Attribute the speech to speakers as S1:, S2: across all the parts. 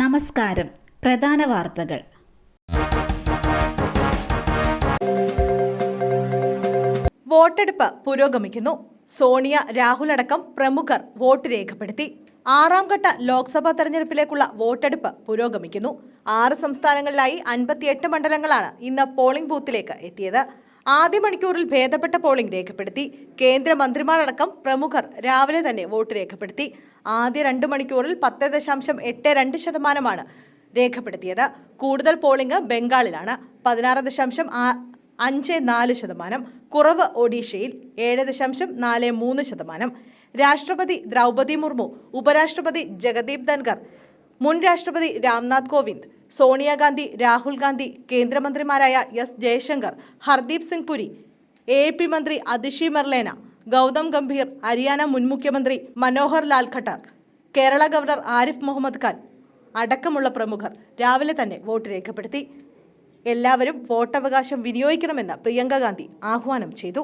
S1: നമസ്കാരം. പ്രധാന വാർത്തകൾ.
S2: വോട്ടെടുപ്പ് പുരോഗമിക്കുന്നു. സോണിയ രാഹുൽ അടക്കം പ്രമുഖർ വോട്ട് രേഖപ്പെടുത്തി. ആറാം ഘട്ട ലോക്സഭാ തെരഞ്ഞെടുപ്പിലേക്കുള്ള വോട്ടെടുപ്പ് പുരോഗമിക്കുന്നു. ആറ് സംസ്ഥാനങ്ങളിലായി അൻപത്തിയെട്ട് മണ്ഡലങ്ങളാണ് ഇന്ന് പോളിംഗ് ബൂത്തിലേക്ക് എത്തിയത്. ആദ്യ മണിക്കൂറിൽ ഭേദപ്പെട്ട പോളിംഗ് രേഖപ്പെടുത്തി. കേന്ദ്രമന്ത്രിമാരടക്കം പ്രമുഖർ രാവിലെ തന്നെ വോട്ട് രേഖപ്പെടുത്തി. ആദ്യ രണ്ട് മണിക്കൂറിൽ പത്ത് ദശാംശം എട്ട് രണ്ട് ശതമാനമാണ് രേഖപ്പെടുത്തിയത്. കൂടുതൽ പോളിംഗ് ബംഗാളിലാണ്. പതിനാറ് ദശാംശം അഞ്ച് നാല് ശതമാനം. കുറവ് ഒഡീഷയിൽ ഏഴ് ദശാംശം നാല് മൂന്ന് ശതമാനം. രാഷ്ട്രപതി ദ്രൗപദി മുർമു ഉപരാഷ്ട്രപതി ജഗദീപ് ധൻഖർ മുൻ രാഷ്ട്രപതി രാംനാഥ് കോവിന്ദ് സോണിയാഗാന്ധി രാഹുൽ ഗാന്ധി കേന്ദ്രമന്ത്രിമാരായ S Jaishankar Hardeep Singh Puri A P മന്ത്രി അതിഷി മെർലേന ഗൗതം ഗംഭീർ ഹരിയാന മുൻ മുഖ്യമന്ത്രി മനോഹർ ലാൽ ഖട്ടർ കേരള ഗവർണർ ആരിഫ് മുഹമ്മദ് ഖാൻ അടക്കമുള്ള പ്രമുഖർ രാവിലെ തന്നെ വോട്ട് രേഖപ്പെടുത്തി. എല്ലാവരും വോട്ടവകാശം വിനിയോഗിക്കണമെന്ന് പ്രിയങ്ക ഗാന്ധി ആഹ്വാനം ചെയ്തു.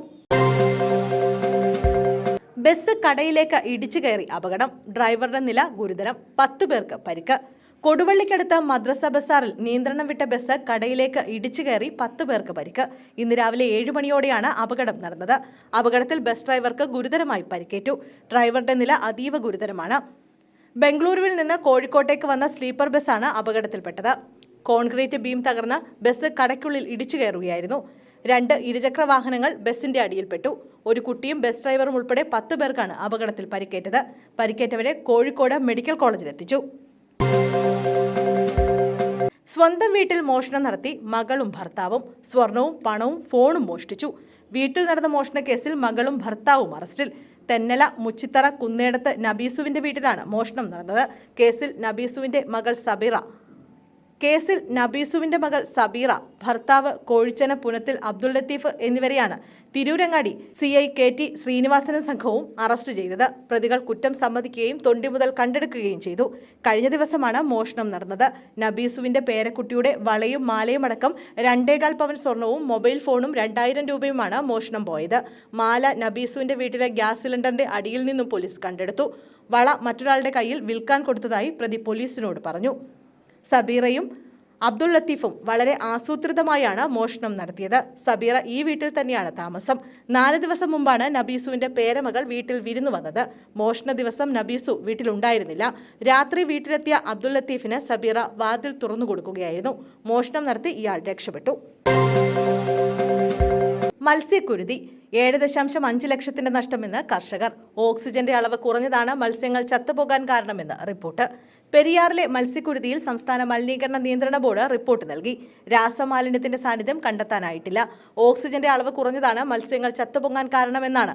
S2: ബസ് കടയിലേക്ക് ഇടിച്ചു കയറി അപകടം. ഡ്രൈവറുടെ നില ഗുരുതരം. പത്തു പേർക്ക് പരിക്ക്. കൊടുവള്ളിക്കടുത്ത് മദ്രസ ബസാറിൽ നിയന്ത്രണം വിട്ട ബസ് കടയിലേക്ക് ഇടിച്ചു കയറി പത്ത് പേർക്ക് പരിക്ക്. ഇന്ന് രാവിലെ ഏഴ് മണിയോടെയാണ് അപകടം നടന്നത്. അപകടത്തിൽ ബസ് ഡ്രൈവർക്ക് ഗുരുതരമായി പരിക്കേറ്റു. ഡ്രൈവറുടെ നില അതീവ ഗുരുതരമാണ്. ബംഗളൂരുവിൽ നിന്ന് കോഴിക്കോട്ടേക്ക് വന്ന സ്ലീപ്പർ ബസ്സാണ് അപകടത്തിൽപ്പെട്ടത്. കോൺക്രീറ്റ് ബീം തകർന്ന് ബസ് കടയ്ക്കുള്ളിൽ ഇടിച്ചു കയറുകയായിരുന്നു. രണ്ട് ഇരുചക്ര വാഹനങ്ങൾ ബസിന്റെ അടിയിൽപ്പെട്ടു. ഒരു കുട്ടിയും ബസ് ഡ്രൈവറും ഉൾപ്പെടെ പത്ത് പേർക്കാണ് അപകടത്തിൽ പരിക്കേറ്റത്. പരിക്കേറ്റവരെ കോഴിക്കോട് മെഡിക്കൽ കോളേജിൽ എത്തിച്ചു സ്വന്തം വീട്ടിൽ മോഷണം നടത്തി മകളും ഭർത്താവും സ്വർണവും പണവും ഫോണും മോഷ്ടിച്ചു. വീട്ടിൽ നടന്ന മോഷണ കേസിൽ മകളും ഭർത്താവും അറസ്റ്റിൽ. തെന്നല മുച്ചിത്തറ കുന്നേടത്ത് നബീസുവിന്റെ വീട്ടിലാണ് മോഷണം നടന്നത്. കേസിൽ നബീസുവിന്റെ മകൾ സബീറ. കേസിൽ നബീസുവിന്റെ മകൾ സബീറ ഭർത്താവ് കോഴിച്ചന പുനത്തിൽ അബ്ദുൾ ലത്തീഫ് എന്നിവരെയാണ് Tirurangadi C I K T ശ്രീനിവാസനും സംഘവും അറസ്റ്റ് ചെയ്തത്. പ്രതികൾ കുറ്റം സമ്മതിക്കുകയും തൊണ്ടി മുതൽ കണ്ടെടുക്കുകയും ചെയ്തു. കഴിഞ്ഞ ദിവസമാണ് മോഷണം നടന്നത്. നബീസുവിന്റെ പേരക്കുട്ടിയുടെ വളയും മാലയും അടക്കം രണ്ടേകാൽ പവൻ സ്വർണവും മൊബൈൽ ഫോണും രണ്ടായിരം രൂപയുമാണ് മോഷണം പോയത്. മാല നബീസുവിന്റെ വീട്ടിലെ ഗ്യാസ് സിലിണ്ടറിന്റെ അടിയിൽ നിന്നും പോലീസ് കണ്ടെടുത്തു. വള മറ്റൊരാളുടെ കയ്യിൽ വിൽക്കാൻ കൊടുത്തതായി പ്രതി പോലീസിനോട് പറഞ്ഞു. സബീറയും അബ്ദുൾ ലത്തീഫും വളരെ ആസൂത്രിതമായാണ് മോഷണം നടത്തിയത്. സബീറ ഈ വീട്ടിൽ തന്നെയാണ് താമസം. നാല് ദിവസം മുമ്പാണ് നബീസുവിന്റെ പേരമകൾ വീട്ടിൽ വിരുന്നു വന്നത്. മോഷണ ദിവസം നബീസു വീട്ടിലുണ്ടായിരുന്നില്ല. രാത്രി വീട്ടിലെത്തിയ അബ്ദുൾ ലത്തീഫിന് സബീറ വാതിൽ തുറന്നു കൊടുക്കുകയായിരുന്നു. മോഷണം നടത്തി ഇയാൾ രക്ഷപ്പെട്ടു. മത്സ്യക്കുരുതി. ഏഴ് ദശാംശം അഞ്ച് ലക്ഷത്തിന്റെ നഷ്ടമെന്ന് കർഷകർ. ഓക്സിജന്റെ അളവ് കുറഞ്ഞതാണ് മത്സ്യങ്ങൾ ചത്തുപോകാൻ കാരണമെന്ന് റിപ്പോർട്ട്. പെരിയാറിലെ മത്സ്യക്കുരുതിയിൽ സംസ്ഥാന മലിനീകരണ നിയന്ത്രണ ബോർഡ് റിപ്പോർട്ട് നൽകി. രാസമാലിന്യത്തിന്റെ സാന്നിധ്യം കണ്ടെത്താനായിട്ടില്ല. ഓക്സിജന്റെ അളവ് കുറഞ്ഞതാണ്. മത്സ്യങ്ങൾ ചത്തുപൊങ്ങാൻ കാരണമെന്നാണ്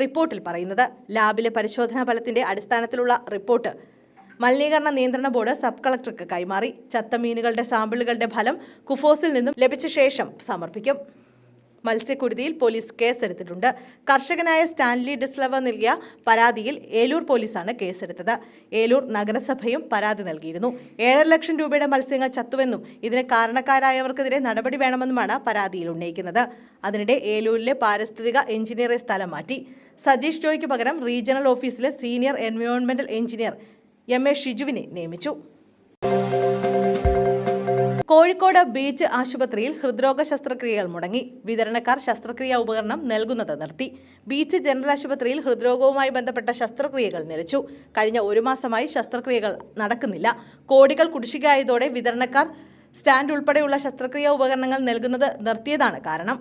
S2: റിപ്പോർട്ടിൽ പറയുന്നത്. ലാബിലെ പരിശോധനാ ഫലത്തിന്റെ അടിസ്ഥാനത്തിലുള്ള റിപ്പോർട്ട്. മലിനീകരണ നിയന്ത്രണ ബോർഡ് സബ് കളക്ടർക്ക് കൈമാറി. ചത്ത മീനുകളുടെ സാമ്പിളുകളുടെ ഫലം കുഫോസിൽ നിന്നും ലഭിച്ച ശേഷം സമർപ്പിക്കും. മത്സ്യക്കുരുതിയിൽ പോലീസ് കേസെടുത്തിട്ടുണ്ട്. കർഷകനായ സ്റ്റാൻലി ഡിസ്ലവ നൽകിയ പരാതിയിൽ ഏലൂർ പോലീസാണ് കേസെടുത്തത്. ഏലൂർ നഗരസഭയും പരാതി നൽകിയിരുന്നു. ഏഴര ലക്ഷം രൂപയുടെ മത്സ്യങ്ങൾ ചത്തുവെന്നും ഇതിന് കാരണക്കാരായവർക്കെതിരെ നടപടി വേണമെന്നുമാണ് പരാതിയിൽ ഉന്നയിക്കുന്നത്. അതിനിടെ ഏലൂരിലെ പാരിസ്ഥിതിക എഞ്ചിനീയറെ സ്ഥലം മാറ്റി. സജീഷ് ജോയ്ക്ക് പകരം റീജിയണൽ ഓഫീസിലെ സീനിയർ എൻവയോൺമെന്റൽ എഞ്ചിനീയർ എം എ ഷിജുവിനെ നിയമിച്ചു. കോഴിക്കോട് ബീച്ച് ആശുപത്രിയിൽ ഹൃദ്രോഗ ശസ്ത്രക്രിയകൾ മുടങ്ങി. വിതരണക്കാർ ശസ്ത്രക്രിയാ ഉപകരണം നൽകുന്നത് നിർത്തി. ബീച്ച് ജനറൽ ആശുപത്രിയിൽ ഹൃദ്രോഗവുമായി ബന്ധപ്പെട്ട ശസ്ത്രക്രിയകൾ നിലച്ചു. കഴിഞ്ഞ ഒരു മാസമായി ശസ്ത്രക്രിയകൾ നടക്കുന്നില്ല. കോടികൾ കുടിശ്ശികയായതോടെ വിതരണക്കാർ സ്റ്റാൻഡ് ഉൾപ്പെടെയുള്ള ശസ്ത്രക്രിയാ ഉപകരണങ്ങൾ നൽകുന്നത് നിർത്തിയതാണ് കാരണം.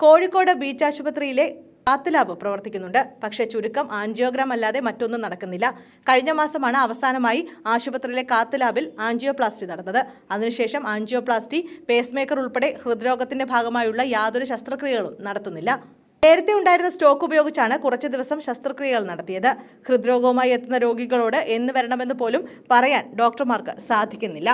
S2: കോഴിക്കോട് ബീച്ച് ആശുപത്രിയിലെ കാത്ത് ലാബ് പ്രവർത്തിക്കുന്നുണ്ട്. പക്ഷേ ചുരുക്കം ആൻജിയോഗ്രാം അല്ലാതെ മറ്റൊന്നും നടക്കുന്നില്ല. കഴിഞ്ഞ മാസമാണ് അവസാനമായി ആശുപത്രിയിലെ കാത്ത് ലാബിൽ ആൻജിയോപ്ലാസ്റ്റി നടന്നത്. അതിനുശേഷം ആൻജിയോപ്ലാസ്റ്റി പേസ്മേക്കർ ഉൾപ്പെടെ ഹൃദ്രോഗത്തിന്റെ ഭാഗമായുള്ള യാതൊരു ശസ്ത്രക്രിയകളും നടത്തുന്നില്ല. നേരത്തെ ഉണ്ടായിരുന്ന സ്റ്റോക്ക് ഉപയോഗിച്ചാണ് കുറച്ച് ദിവസം ശസ്ത്രക്രിയകൾ നടത്തിയത്. ഹൃദ്രോഗവുമായി എത്തുന്ന രോഗികളോട് എന്ന് വരണമെന്ന് പോലും പറയാൻ ഡോക്ടർമാർക്ക് സാധിക്കുന്നില്ല.